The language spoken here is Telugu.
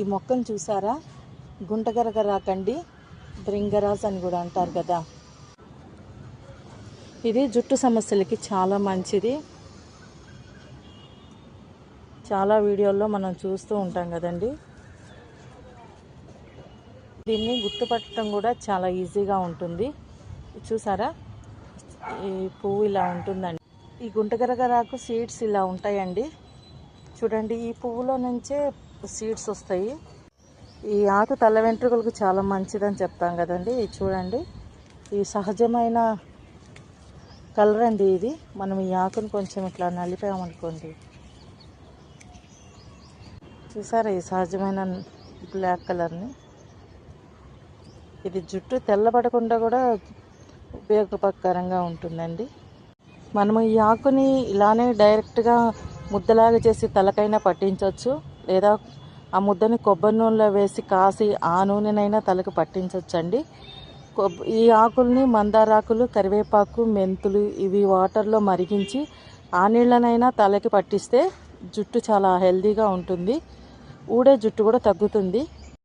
ఈ మొక్కను చూసారా? గుంటగరగరాకండి బ్రింగరాజ్ అని కూడా అంటారు కదా. ఇది జుట్టు సమస్యలకి చాలా మంచిది. చాలా వీడియోల్లో మనం చూస్తూ ఉంటాం కదండి. దీన్ని గుర్తుపట్టడం కూడా చాలా ఈజీగా ఉంటుంది. చూసారా? ఈ పువ్వు ఇలా ఉంటుందండి. ఈ గుంటగరగరాకు సీడ్స్ ఇలా ఉంటాయండి. చూడండి ఈ పువ్వులో నుంచే సీడ్స్ వస్తాయి. ఈ ఆకు తల వెంట్రుకలకు చాలా మంచిదని చెప్తాం కదండి. ఇది చూడండి. ఈ సహజమైన కలర్ అండి ఇది. మనం ఈ ఆకును కొంచెం ఇట్లా నలిపామనుకోండి. చూసారా ఈ సహజమైన బ్లాక్ కలర్ని? ఇది జుట్టు తెల్లబడకుండా కూడా ఉపయోగపకరంగా ఉంటుందండి. మనము ఈ ఆకుని ఇలానే డైరెక్ట్గా ముద్దలాగా చేసి తలకైనా పట్టించవచ్చు. లేదా ఆ ముద్దని కొబ్బరి నూనెలో వేసి కాసి ఆ నూనెనైనా తలకు పట్టించవచ్చండి ఈ ఆకుల్ని మందారాకులు కరివేపాకు మెంతులు ఇవి వాటర్లో మరిగించి ఆ నీళ్ళనైనా తలకి పట్టిస్తే జుట్టు చాలా హెల్దీగా ఉంటుంది. ఊడే జుట్టు కూడా తగ్గుతుంది.